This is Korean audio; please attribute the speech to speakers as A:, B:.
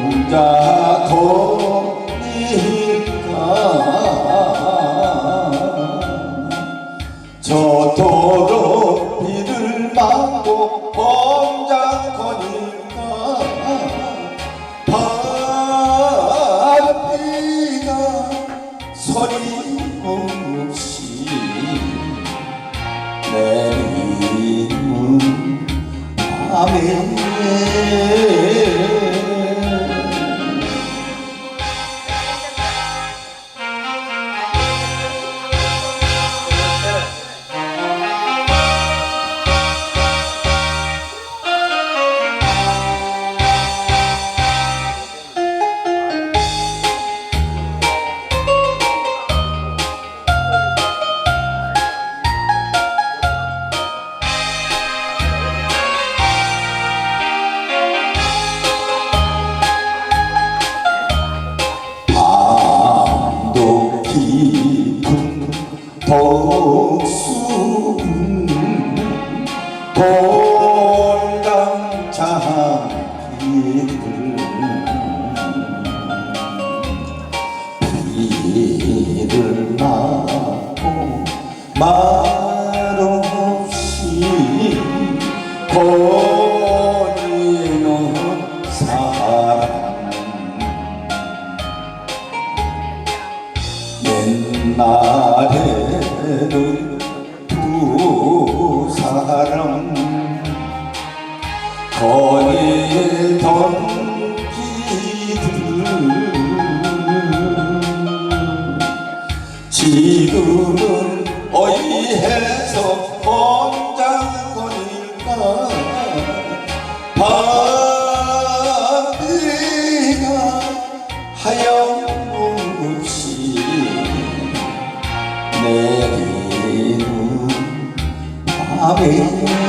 A: 혼자 거니까. 저토록 비를 맞고 혼자 거니까. 바람비가 소리 없이 내리는 밤에 깊은 독수은 돌담 장기를 비를 맞고 말없이 거니는 사람 옛날에는 두 사람 거닐던 길을 지금은 어이해서 혼자 거닐까? 밤비가 하염 내리는 밤에